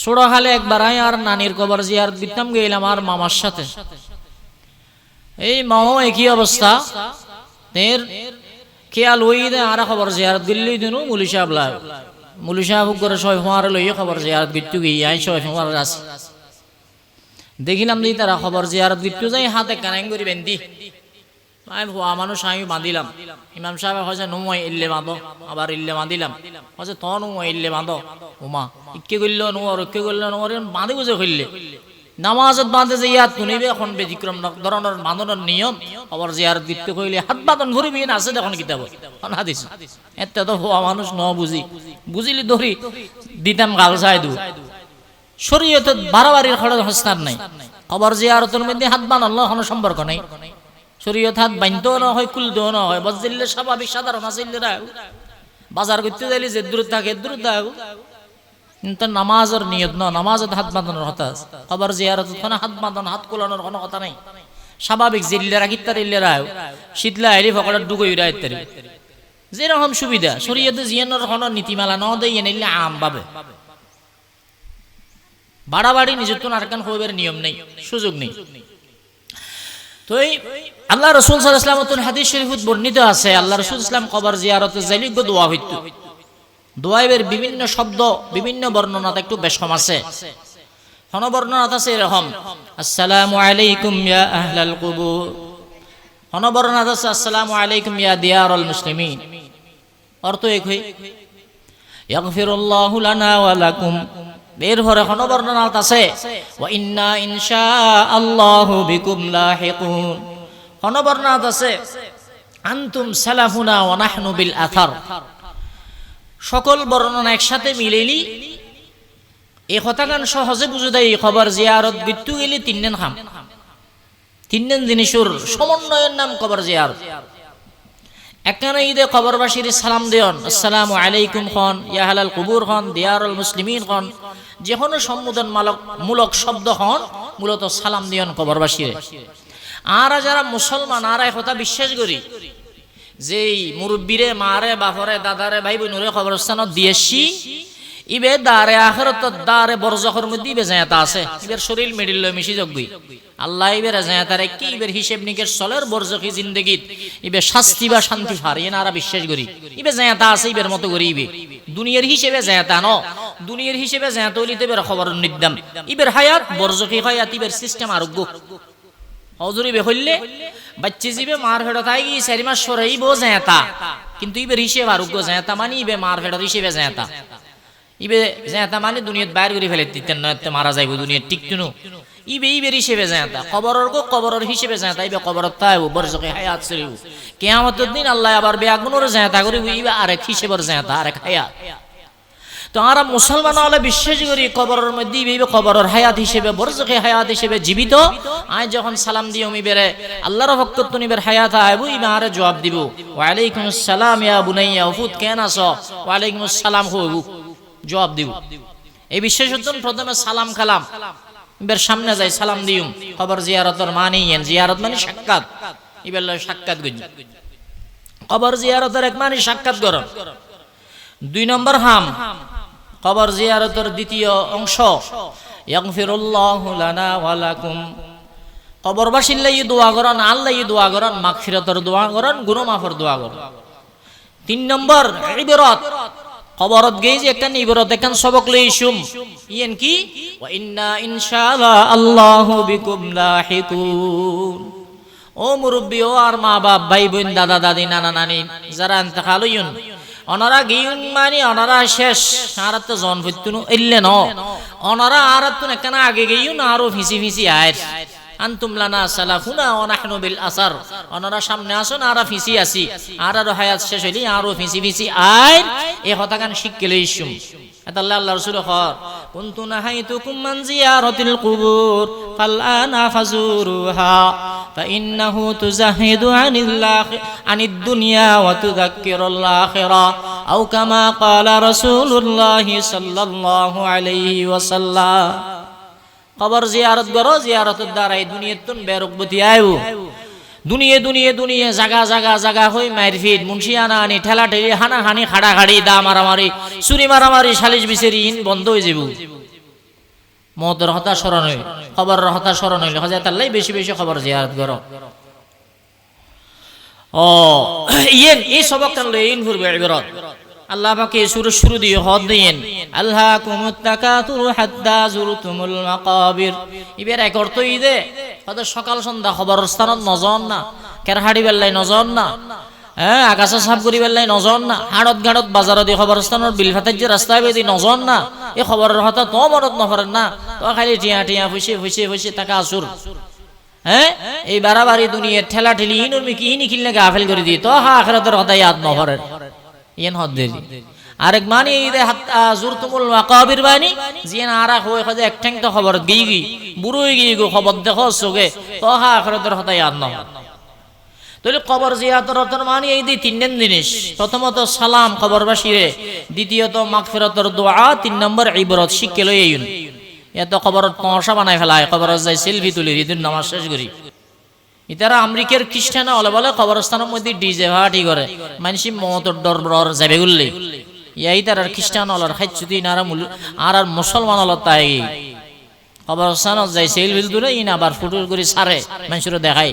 ছোড়ো হালে একবার আয় আর নানির কবর জিয়ার দিতাম গেলাম আর মামার সাথে। এই মামাও একই অবস্থা? তের খেয়াল ওই দে আর খবর জিয়ারত দিল্লি দিনু, মুলি সাহেব লাগ। মুলি সাহেব করে ছয় ফোঁয়ার লইয়ে খবর জিয়ারত গিট্টু গিয়ে আই ছয় ফোঁয়ার আছে। দেখিলাম দি তারা খবর জিয়ারত গিট্টু যাই হাতে কানাই করি বেন্দি আমি ভুয়া মানুষ, আমি বাঁধিলাম। ইমাম সাহেব হয়েছে নুমাই ইল্লে বাঁধো। আবার ইল্লে বাঁধিলাম। হয়েছে তো নুমাই ইল্লে বাঁধো? উমা ইকে করল নোয়ার ইকে করল নোয়ার বাঁধি বুঝে করলে নামাজত বাঁধে যে ইয়াত শুনিবে এখন ব্যতিক্রম ধরনের বাঁধনের নিয়ম। আবার জিয়ারত দিতে কইলে, হাত বাঁধন ধরিবি না আছে দেখুন কিতাব? হাদিস? এতে তো হওয়া মানুষ ন বুঝি। বুঝিলি ধরি, দিতাম গাল চাই দু। শরীয়ত বাড়াবাড়ির খরচ হস্তার নাই। খবর জিয়ারতের মধ্যে হাত বানানো কোনো সম্পর্ক নাই। শরীয়ত হাত বানতেও না হয় কুলতেও না হয় বজিল্লে স্বাভাবিক, সাধারণ আসিল্লে রাখো বাজার করতে যাইলে যে দূর থাকে দূর থাকো কিন্তু নামাজের নিয়ত ন নামাজত হাত বাঁধানোর কথা খবর জিয়ারত কোনো হাত বাঁধানো, হাত কোলানোর কোনো কথা নাই। স্বাভাবিক জিল্লে রাখি তার ইল্লে রাখো শীতলা আইলি ফকড়ার ডুগই রায় তারি। যেরকম সুবিধা, শরীয়তে জিয়ানোর কোনো নীতিমালা ন দেয় নিলে আম পাবে। বাড়াবাড়ি নিজের আরকান হইবার নিয়ম নেই, সুযোগ নেই। তো আল্লাহ রসুল সাল্লাম হাদিস শরীফত বর্ণিত আছে, আল্লাহ রসুল ইসলাম কবর জিয়ারতে জালিগ্য দোয়া হইত। দোয়াইবের বিভিন্ন শব্দ, বিভিন্ন বর্ণনাতে একটু বেশ কম আছে। কোন বর্ণনাত আছে এরকম, আসসালামু আলাইকুম ইয়া আহলাল কুবুর বর্ণনাত আছে, আসসালামু আলাইকুম ইয়া দিয়ারুল মুসলিমিন অর্থ এক হই ইয়াগফিরুল্লাহু লানা ওয়া লাকুম এর পরে কোন বর্ণনাত আছে। ওয়া ইন্না ইনশা আল্লাহু বিকুম লাহিকুন। কোন বর্ণনাত আছে, আনতুম সালাফুনা ওয়া নাহনু বিল আথার সকল বর্ণনা একসাথে মিলেলি এই কথাগান সহজে বুঝে দেয় এই খবর, জিয়ারত বিত্যু গেলি তিনদিন খাম। তিনদিন জিনিসের সমন্বয়ের নাম কবর জিয়ারত। একখানে ঈদে কবরবাসীর সালাম দেন আসসালামু আলাইকুম খন ইয়াহালাল কুবুর খন, দিয়ারুল মুসলিমিন খন। যে কোনো সম্বোধন মালক মূলক শব্দ হন, মূলত সালাম দিয়ন কবরবাসীরে। আর যারা মুসলমান, আর কথা বিশ্বাস করি, যেই মুরব্বীরে, মারে, বাপরে, দাদারে ভাই বোনরে কবরস্থানত দিয়েছি ইবে দারে আখরত দারে বরজখর মধ্যে ইবে জায়াতা আছে। ইবের শরীর মেডিল মিশি যোগ্যই আল্লাহ ইবের জায়াতারে কি ইবের নিকের বরজখি ইবে শাস্তি বা শান্তি নারা বিশ্বাস করি। ইবে জায়াতা আছে, ইবের মতো করি ইবে। দুনিয়ার হিসেবে জায়াতা দুনিয়ার হিসেবে জায়াতা খবর নিদ্দাম। ইবের হায়াত, বরজখি হায়াত, ইবের সিস্টেম আরোগ্য। হজুরি বে হইলে বাচ্চা জিবে মার তাই কি চারি মাস সরাই বো জেতা কিন্তু ইবের হিসেবে আরোগ্য জেতা মানে ইবে মার ফেড়োর হিসেবে জেতা ইবে মানে দুনিয়াত বাইর করে ফেলে দিতেন না মারা যাইব ইবে, ইবের হিসেবে গো হিসেবে ইবে কবরত তাইব বরজকে হায়াত দিন আল্লাহ আবার করিব, ইবে আরেক হিসেবের আরেক হায়াত। তো মুসলমান হলে বিশ্বাস করি কবরের মধ্যে ইবে হায়াত হিসেবে বরজকে হায়াত হিসেবে জীবিত। আয় যখন সালাম দিও মি বেরে আল্লাহর ভক্ত নিবের হায়াত আইবু, ইবে আরে জবাব দিব, ওয়ালাইকুম আসসালাম ইয়া বুনাইয়া উফুত কেন আছো ওয়ালাইকুম আসসালাম, হইবু। জবাব দিব। এই বিশ্বাস প্রথমে সালাম কালাম। ইবের সামনে যাই, সালাম দিউম কবর জিয়ারতর মানে জিয়ারত মানে সাক্ষাৎ। লয় সাক্ষাৎ গঞ্জ কবর জিয়ারতের এক মানে সাক্ষাৎ গরম দুই নম্বর হাম। কবর জিয়ারতের দ্বিতীয় অংশ। আল্লাহ দোয়া করেন মাগফিরাতের দোয়া দোয়া করেন তিন নম্বর ইবরাত। কবরত গেই যে একটা ইবরত এখান সবক লই শুম ইয়েন কি? ওয়া ইন্না ইনশাআল্লাহ আল্লাহু বিকুম লাহিকুন। ও মুরব্বী, ও আর মা বাপ ভাই বোন দাদা, দাদি, নানা, নানি, যারা ইন্তেকাল হইন অনারা গিয়ুন মানে অনারা শেষ, আর তো জন ফুতুনু ইল্লে ন। অনারা আর তো এখানে আগে গিয়ুন, আরও ফিসি ফিসি আয় আনতুম লানা সালাফুনা অনাহনু বিল আসার। অনারা সামনে আসুন আরা ফিসি আসি। আর আরও হায়াত শেষ হইলি, আরও ফিসি ফিসি আইন। এ হতাকান শিক্ষিল ইসুম। আল্লাহ আল্লাহ রসুল হর কুন্তু নাহাইতুকুম মান জিয়ারাতিল কুবুর ফালআনা ফাজুরুহা ফাইন্নাহু তুজাহিদু আনিল্লাহ আনিদ দুনিয়া ওয়া তুযাক্কিরুল আখিরা। আও কামা ক্বালা রাসূলুল্লাহি সাল্লাল্লাহু আলাইহি ওয়াসাল্লাম। কবর জিয়ারত করো জিয়ারতের দ্বারাই দুনিয়ার তুন বেরকবতী আয়ু দুনিয়ে দুনিয়ে দুনিয়ে জাগা জাগা জাগা হই মারফিট মুন্সিয়ানা আনি ঠেলা ঠেলি, হানা হানি, খাড়া খাড়ি, দা মারামারি, চুরি মারামারি, সালিশ বিচারি ইন বন্ধ হয়ে যাব মতের হতা স্মরণ হইল খবরের হতা স্মরণ হইল হজরত আল্লাহ বেশি বেশি খবর জিয়ারত করো ও, ইয়েন, এই সবকটা লই, ইন ফুরবে ইবরত। আল্লাহ পাকে সুর শুরু দিয়ে হদ দিয়েন আল্লাহ কুমুত তাকাতুর হাত্তা জুরতুমুল মাকাবির। ইবের এক অর্থ ইদে হয়তো সকাল সন্ধ্যা খবর স্থানত নজন না, কেরহাড়ি বেল্লাই নজন না হ্যাঁ আকাশা সাফ করি বেল্লাই নজন না, হাড়ত গাড়ত দি খবর স্থানত বিল ফাতার যে রাস্তায় বেদি নজন না এই খবরের হতা তো মনত নফরেন না, তো খালি টিয়া টিয়া ফুসে ফুসে ফুসে টাকা আসুর হ্যাঁ এই বাড়াবাড়ি দুনিয়ার ঠেলা ঠেলি ইনুর মিকি ইনি কিনলে গাফেল করে দিই, তো হা আখরাতের কথা ইয়াদ নহরের ইয়েন হদ দিলি। আরেক মানি এই দে হাত জুরতুমুল মাকাবির বানি জিয়ান আরা হয়ে খদে এক ঠ্যাং তো খবর গই গই বুড়োই গই গো খবর দেখো সগে তো হা আখরাতের কথা ইয়াদ নহর তাহলে কবর জিয়াতর মানে এই দুই তিনজন জিনিস। প্রথমত সালাম খবরবাসীরে দ্বিতীয়ত মাগফিরাতর দোয়া, তিন নম্বর ইবরত শিখকে লই এত খবরত পয়সা বানাই ফেলায় খবরত যাই সেলফি তুলি রিদুর নামাজ শেষ করি। ইতারা আমেরিকার খ্রিস্টান হলে বলে কবরস্থানের মধ্যে ডিজে ভাটি করে। মানুষই মতর ডর ডর যাবে গুললে ইয়াই তার আর খ্রিস্টান হলার খাইছু দিন আর মুল আর আর মুসলমান হলার তাই। কবরস্থানত যাই সেলফি তুলে ইন আবার ফুটুর করে সারে মানুষের দেখায়।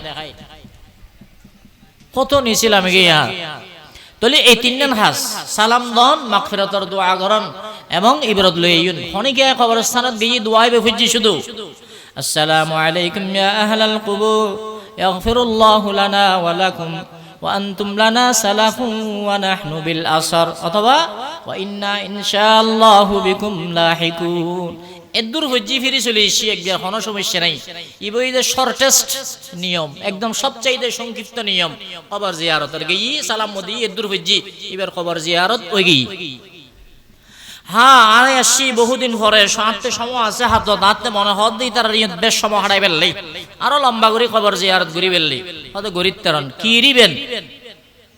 কত নিছিলাম গিয়া। তলে এই তিনজন হাস, সালাম দন, মাগফিরাতর দোয়া করন এবং ইবরত লই ইউন। হনিকে কবরস্থানত গিয়ে দোয়াই বেফুজি শুধু। আসসালামু আলাইকুম ইয়া আহলাল কুবুর। লাকুম ওয়া আনতুম লানা সালাফুন ওয়া নাহনু বিল আসর অথবা ওয়া ইন্না ইনশাআল্লাহু বিকুম লাহিকুন। এদুর হজ্জি ফিরি চলে এসি একবার কোনো সমস্যা নাই। ইবই যে শর্টেস্ট নিয়ম, একদম সবচাইতে সংক্ষিপ্ত নিয়ম, খবর জিয়ারতের গিয়ে সালাম মোদি এদুর হজ্জি, এবার খবর জিয়ারত ওই গিয়ে। হ্যাঁ আরে আসছি বহুদিন পরে হাঁটতে সময় আছে হাত হাঁটতে মনে হদ দিই তার বেশ সময় হারাই ফেললেই আরও লম্বা করে খবর জিয়ারত ঘুরি ফেললি হয়তো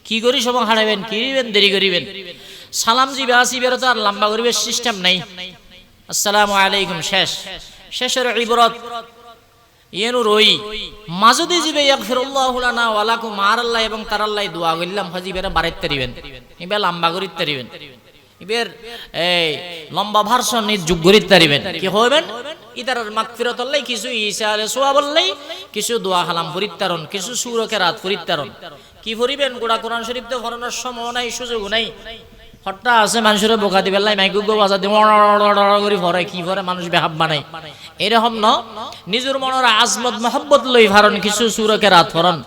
কি করি সময় হারাইবেন? কি রিবেন? দেরি করিবেন? সালাম জিবে আর লম্বা সিস্টেম নাই। আসসালামু আলাইকুম, শেষ। শেষের ইবরত। ইয়েনু রই। মাজুদি জিবে লানা ওয়া লাকুম আর আল্লাহ এবং তার আল্লাহ দোয়া কইলাম, হাজি বেরা বাড়াইত ইবে লম্বা করিত তারিবেন ইবের এই লম্বা ভার্সন যোগ করিত তারিবেন কি হইবেন ইতার মাগফিরাত আল্লাহ কিছু ঈসা আলাইহিস সালাম বললেই কিছু দোয়া হালাম ফরিত্তারণ কিছু সুরকে রাত ফরিত্তারণ কি ফরিবেন গোড়া কোরআন শরীফ তো ফরানোর সময় নাই সুযোগ নাই। হট্টা আছে মানুষের বোকা দিবে মাইকু গো বাজা দিব করে ভরে, কি ভরে, মানুষ বেহাব বানাই এরকম ন? নিজের মনের আজমত, মহব্বত লই ভারণ, কিছু সুরকে রাত ফরন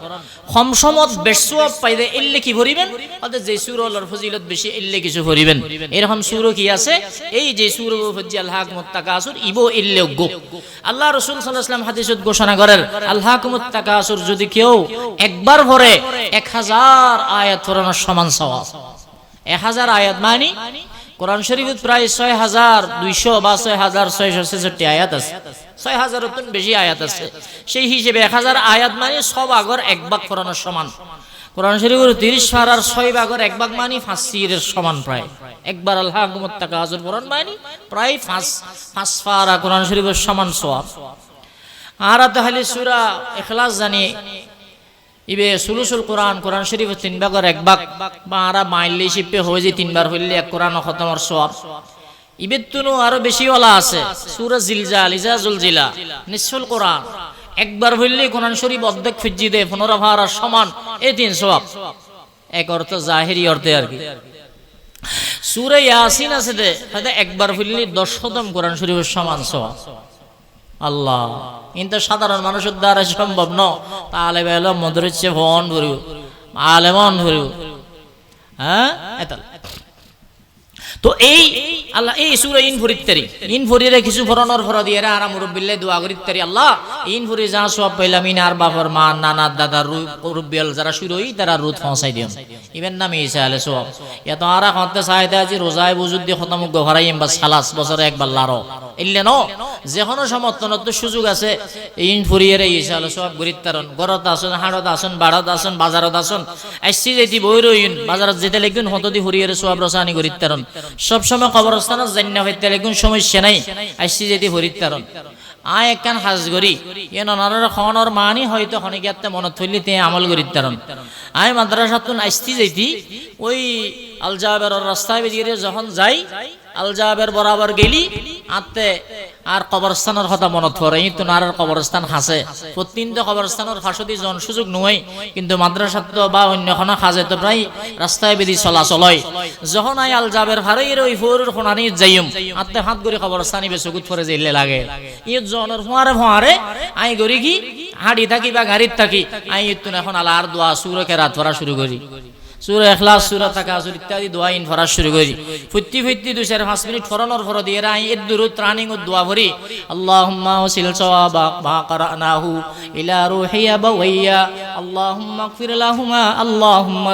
সমসমত বেসুয়াব পাইদে এল্লে কি ভরিবেন? অর্থাৎ যে সুর ফজিলত বেশি, এল্লে কিছু ভরিবেন। এরকম সুর কি আছে? এই যে সুর ফজি আল্লাহ মুত্তাকা আসুর ইবো এল্লে গো আল্লাহ রসুল ইসলাম হাদিসত ঘোষণা করেন আল্লাহ মুত্তাকা আসুর যদি কেউ একবার ভরে, এক হাজার আয়াত ফরানোর সমান সওয়াব। এক হাজার আয়াত মানি? কোরআন শরীফত প্রায় ছয় হাজার দুইশো বা ছয় হাজার ছয়শো ছেষট্টি আয়াত আছে। ছয় হাজার বেশি আয়াত আছে। সেই হিসেবে এক হাজার আয়াত মানে সব আগর এক ভাগ কোরআনের সমান। কোরআন শরীফের তিরিশ আর ছয় ভাগর এক ভাগ মানি ফাঁসির সমান প্রায়। একবার আল্লাহ টাকা হাজর কোরআন মানি প্রায় ফাঁস ফাঁস ফারা কোরআন শরীফের সমান সোয়াব আর তাহলে সুরা এখলাস জানি ইবে সুলুসুল কোরআন কোরআন শরীফ তিন ভাগের এক ভাগ। বা আরা শিপে হয়ে যে তিনবার হইলে এক কোরআন খতমর সব ইবের তুনু আরও বেশি ওলা আছে, সুরা জিলজা লিজাজুল জিলা, নিসফুল কোরআন। একবার হইলে কোরআন শরীফ অর্ধেক ফিজি দে পনেরো ভাড়া সমান, এই তিন সব এক অর্থ জাহেরি অর্থে আর কি। সুরে ইয়াসিন আছে দে একবার হইলে দশ শতম কোরআন শরীফের সমান সব আল্লাহ। কিন্তু সাধারণ মানুষের দ্বারা সম্ভব ন। তাহলে বেলো ভন ফোন আলে মন ভরিব হ্যাঁ? তো এই আল্লাহ, এই সুরে ইনফুরিত্তারি ইনফুরিরে ইন ফরিরে কিছু ফরনর ফর দিয়ে আরাম মুরব্বিল্লে দোয়া করিত্তারি আল্লাহ। ইন ফরি যা সব পাইলাম, ইন আর বাপর মা, নানা দাদা মুরব্বিয়াল যারা শুরুই তারা রুদ পৌঁছাই দিও ইবেন নামে ইসা আলে সব এত আর হতে চাইতে আজি রোজায় বুজুদ দিয়ে খতম গহরাইম বা সালাস বছরে একবার লারো। ইল্লে ন যে কোনো সমর্থনত সুযোগ আছে। ইন ফুরিয়ে ইসা আলে সব গরিত্তারণ গরত আসুন, হাড়ত আসুন, বাড়ত আসুন, বাজারত আসুন আসছি যেটি বই রইন বাজারত যেতে লেগুন, হতদি ফুরিয়ে সব রসানি গরিত্তারণ সবসময় কবরস্থানত জান্য হইতে লেগুন, সমস্যা নাই আসছি যেটি ফরিত্তারণ আয় একখান হাজ করি এ ননার খনর মানি হয়তো খনিকাতে মনত থইলি তে আমল করি তারণ আয় মাদ্রাসাতুন আসছি যাইতি, ওই আলজাবের রাস্তায় বেরিয়ে যখন যাই, আলজাবের বরাবর গেলি আতে আর কবরস্থানের কথা মনত পড়ে। কিন্তু আর কবরস্থান হাসে প্রতিদিনটা কবরস্থানের ফাঁসতি জন সুযোগ নয়, কিন্তু মাদ্রাসা তো বা অন্য কোনো খাজে তো প্রায় রাস্তায় বেদি চলাচল হয় যখন আই আল যাবের ভারে এর ওই ফোর খোনানি যাইম আতে হাত করে কবরস্থানি বে চকুত পরে যাইলে লাগে। ইয়ে জনের ফোয়ারে ফোয়ারে আই গরি কি, হাড়ি থাকি বা গাড়িত থাকি, আই ইতুন এখন আলার দোয়া সুরকে রাত পড়া শুরু করি। সুরা এখলাস সুরা তাকাসুর ইত্যাদি দোয়া ইন ফরা শুরু করি। দুই চার পাঁচ মিনিট ফরানোর ফর দিয়ে রাই এর দুরু ত্রাণিং দোয়া ভরি। আল্লাহুম্মা ওসিল সওয়াবা মা কারানাহু ইলা রুহিয়া বাওয়াইয়া আল্লাহুম্মা লাহুমা, আল্লাহুম্মা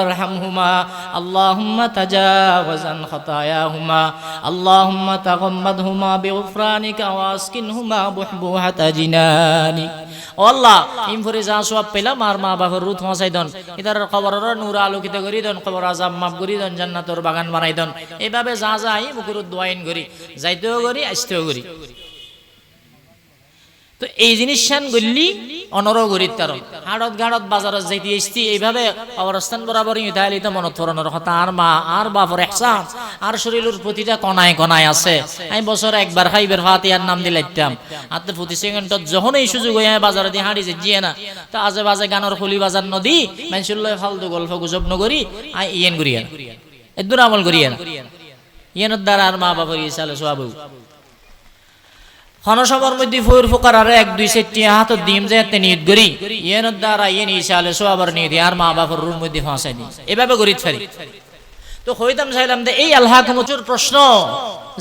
আল্লাহুম্মা আল্লাহুম্মা তাগাম্মাদহুমা বিগফরানিকা বুহবুহাতা জিনানিক ও আল্লাহ, ইম ফরি যা সব পেলাম, আর মা বাবার রুথ মশাই দন ইতার খবরের নূর আলোকিত করি। দন, কবর আজাব মাফ করি দন, জান্নাতর বাগান বানাই দন। এভাবে যা যা আই, মুখের দোয়াইন করি, যাইতেও করি, আসতেও করি। তো এই জিনিস শান গল্লি অনর গরিত কারণ। হাড়ত গাড়ত বাজারত যাইতে আসতি এইভাবে অবস্থান বরাবর ইতালি তো মনত ফরনের কথা। আর মা, আর বাপর একসাম আর শরীরের প্রতিটা কণায় কণায় আছে। আমি বছর একবার খাইবার ফাতিয়ার নাম দিলাইতাম আর তো প্রতি সেকেন্ডত যখন এই সুযোগ হয়ে আমি বাজারে দিয়ে হাঁড়ি জিয়ে না, তো আজে বাজে গানের খুলি বাজার নদী মানুষের ফালতু গল্প গুজব নগরি, আই ইয়েন করিয়া এদুর আমল করিয়া ইয়েনের দ্বারা আর মা বাপর ইসালে সোয়াবু। হনসবর মধ্যে ফুর আর এক, দুই সেটি হাত দিম যে এতে নিয়ত করি। ইয়েন দ্বারা ইয়েন ইসালে সোয়াবার নিয়ে দিয়ে আর মা বাপর রুর মধ্যে ফাঁসাই দি এভাবে করি ছাড়ি তো হইতাম চাইলাম যে এই আল্লাহ কমচুর প্রশ্ন।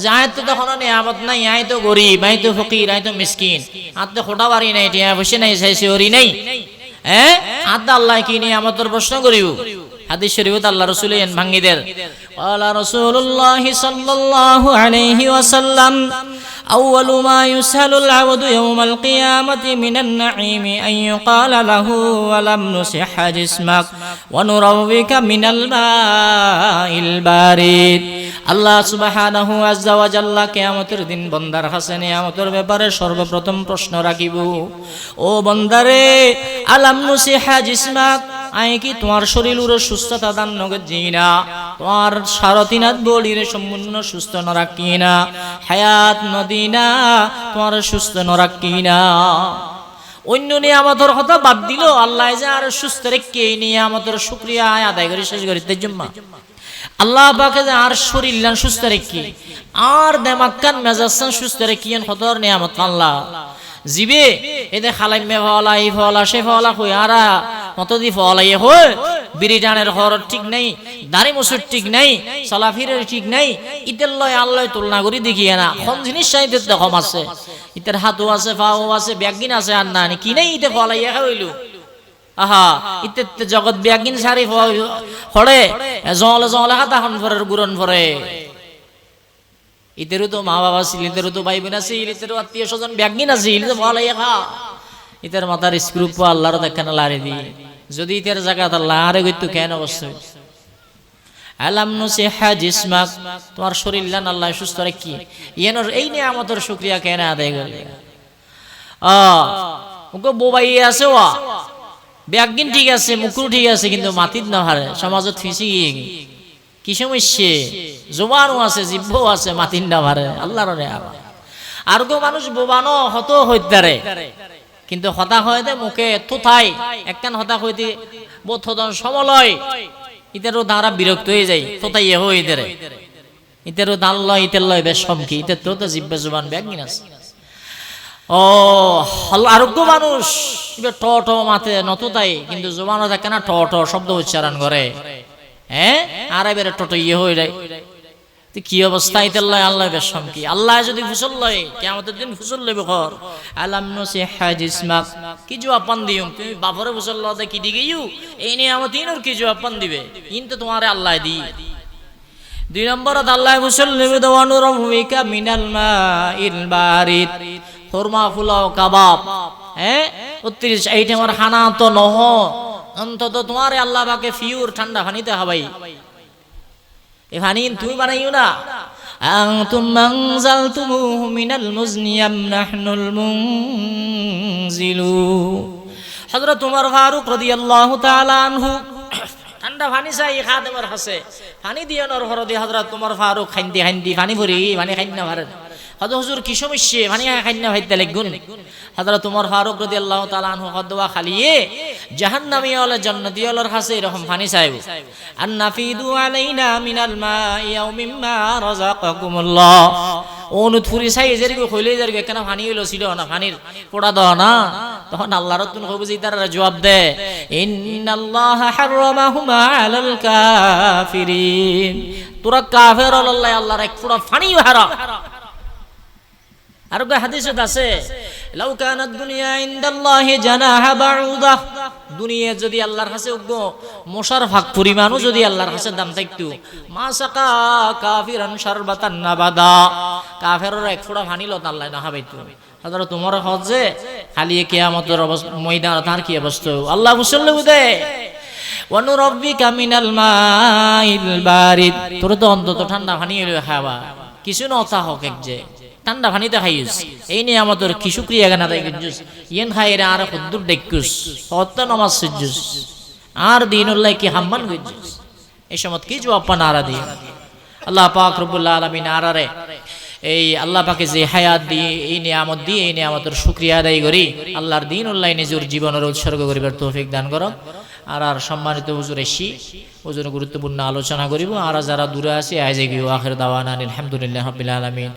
যে আয় তো তখন নিয়ামত নাই, আয় তো গরিব, আয় তো ফকির, আয় তো মিসকিন। আর তো খোটা বাড়ি নাই, টিয়া বসে নাই চাইছে ওরি নাই। হ্যাঁ আদা আল্লাহ কি নিয়ামতের প্রশ্ন করিও হাদিস শরীফত আল্লাহ রসুল এন ভাঙ্গিদের আল্লাহ রসুল্লাহ সাল্লাল্লাহু আলাইহি ওয়াসাল্লাম أول ما يسهل العبد يوم القيامة من النعيم أن يقال له ولم نسح جسمك ونروك من الماء البارد আল্লাহ সুবহানাহু আজ্জা ওয়া জাল্লা কিয়ামতের দিন বন্দার কাছে নিয়ামতের ব্যাপারে সর্বপ্রথম প্রশ্ন রাখিব ও বন্দারে আলাম নুসিহা জিসমাক আই কি তোমার শরীরের সুস্থতা দান নগদ জিনা? তোমার সারতিনাথ বলিরে সম্পূর্ণ সুস্থ ন রাখি না হায়াত নদীনা তোমার সুস্থ ন রাখি না অন্য নিয়ামতের কথা বাদ দিল, আল্লাহ যে আর সুস্থ রেখে এই নিয়ামতের শুক্রিয়া আদায় করে, শেষ করি জন্য আল্লাহ পাকে যে আর শরীর সুস্থ রেখি, আর দেমাক্কান মেজাসান সুস্থ রেখি হতর নিয়ামত আল্লাহ জিবে? এতে খালাই মে ফলা, এই ফলা, সে ফলা হই আরা মতদি ফলাই হই। বিরিটানের ঘর ঠিক নাই, দাড়ি মুসুর ঠিক নাই চলাফিরের ঠিক নাই, ইতের লয় আল্লাহ তুলনা করি দেখিয়ে না কম জিনিস চাইতে দেখম আছে। ইতের হাতও আছে, পাও আছে, ব্যাগিন আছে, আর না কি নাই ইতে ফলাইয়া খাইলু আহা, ইতে জগৎ ব্যাগিন সারি ফড়ে। জলে জলে হাতা হন ফরের গুরন ফরে। ইতেরও তো মা বাবা ছিল ইতেরও তো ভাই বোন আছিল ইতেরও আত্মীয় স্বজন ব্যাগিন আছিল তো ফলাইয়া খা। ইতের মাথার স্ক্রুপ আল্লাহর দেখানো লারে দি যদি ইতের জায়গা আল্লাহ আরে গইতো কেন অবশ্যই? তোমার শরীর লান আল্লাহ সুস্থ রাখি ইয়ানোর এই নিয়ামতের শুকরিয়া কেন আদায় করলে? ওকে বোবাই আছে ওয়া? ব্যাগিন ঠিক আছে মুকুর ঠিক আছে, কিন্তু মাটিত নহারে সমাজত ফিসি। গিয়ে কি সমস্যে জোবানও আছে আছে নাভারে আল্লাহর আর গো মানুষ বোবানো হত হইতারে। কিন্তু হতা হইতে মুখে তোথাই একখান হতা হইতে বোধন সমলয়। ইতেরও বিরক্ত হয়ে যায় তোতাই হয়ে ইতেরে। ইতেরও লয়, ইতের লয় বেশ সমকি ইতের তো তো জোবান ব্যাগিন আছে। ও আরোগ্য মানুষ ট ট মাতে নততাই কিন্তু জোবানো থাকে না ট ট শব্দ উচ্চারণ করে। হ্যাঁ? আর এবারে টোট ইয়ে হয়ে যায়। তো কি অবস্থা? ইতাল্লাহ আল্লাহ বেশম কি? আল্লাহ যদি ফুসল লয় কেমতের দিন ফুসল লইবে ঘর। আলাম নসি হাজিসমাক কি জবাব দিও তুমি বাপরে ফুসল লতে কি দিকে ইউ? এই নিয়ে আমার তিনর কি জবাব দিবে? কিন্তু তোমার আল্লাহ দি দুই নম্বরত আল্লাহ ফুসল লইবে দেওয়ানোর ভূমিকা মিনাল মা ইল বারিদ। খোরমা ফুলাও কাবাব। হ্যাঁ? উত্রিশ এইটা আমার হানা তো নহ। অন্তত তোমার আল্লাহ বাকে ফিউর ঠান্ডা পানিতে হবাই এ পানি তুমি বানাইও না أنتم أنزلتموه من المزن أم نحن المنزلون حضرت عمر ফারুক রাদিয়াল্লাহু তাআলা আনহু ঠান্ডা পানি চাই খাদেমর হাসে পানি দিয়ে নর হর দিয়ে হযরত তোমার ফারুক খাইন্দি খাইন্দি পানি ভরি পানি খাইন না পারেন হয়তো হুজুর কি সমস্যা? মানে খান্না ভাইতে লাগুন। হাজরা তোমার ফারুক রদি আল্লাহ তালা আনহু হদওয়া খালিয়ে জাহান্নামী ওয়ালা জান্নাতি ওয়ালার কাছে এরকম পানি চাইব। আর নাফিদু আলাইনা মিনাল মাই আও মিম্মা রাযাকাকুমুল্লাহ। অনুত ফুরি চাই, যে কইলে যার কেন পানি হইল, ছিল না পানির পোড়া দাও না। তখন আল্লাহর তুন কইব যে তারা জবাব দে। ইন্নাল্লাহ হারামাহুমা আলাল কাফিরিন। তোরা কাফের আল্লাহ, আল্লাহর এক ফুড়া পানিও হারাম। আর হাদিসত আছে? লাউ কানাত দুনিয়া ইনদাল্লাহি জানাহা বাউদা। দুনিয়া যদি আল্লাহর কাছে উগ্র মশার ভাগ পরিমাণও যদি আল্লাহর কাছে দাম থাকতো। মা কাফিরান শারবাতান নাবাদা। কাফেরর এক ফোঁটা পানি লত আল্লাহ না হাবাইতো হাজার তোমার হজে খালি কিয়ামতের অবস্থা ময়দান, তার কি অবস্থা? আল্লাহ মুসল্লি উদে ওয়ানুরাব্বিকা মিনাল মাইল বারিদ। তোর তো অন্তত ঠান্ডা পানি হইল কিছু নতা হোক এক যে। ঠান্ডা পানিতে খাইস। এই নিয়ে আমাদের কি শুক্রিয়া গানা তাই গুজুস ইয়েন খাই রে আর খুদ্দুর দেখুস হত্যা নমাজ সুজুস আর দিনুল্লাহ কি হাম্মান গুজুস এই সময় কি জবাব পান আরা দিয়ে আল্লাহ পাক রব্বুল্লাহ আলামিন আরারে এই আল্লাহ পাকে যে হায়াত দিয়ে, এই নিয়ামত দিয়ে, এই নিয়ামতের শুক্রিয়া আদায় করি। আল্লাহর দিন উল্লাহ নিজের জীবনের উৎসর্গ করিবার তৌফিক দান করো আর আর সম্মানিত হুজুর এসি, হুজুর গুরুত্বপূর্ণ আলোচনা করিব। আর যারা দূরে আছে আইজে গিয়ে আখের দাওয়ান আলহামদুলিল্লাহ আলমিন।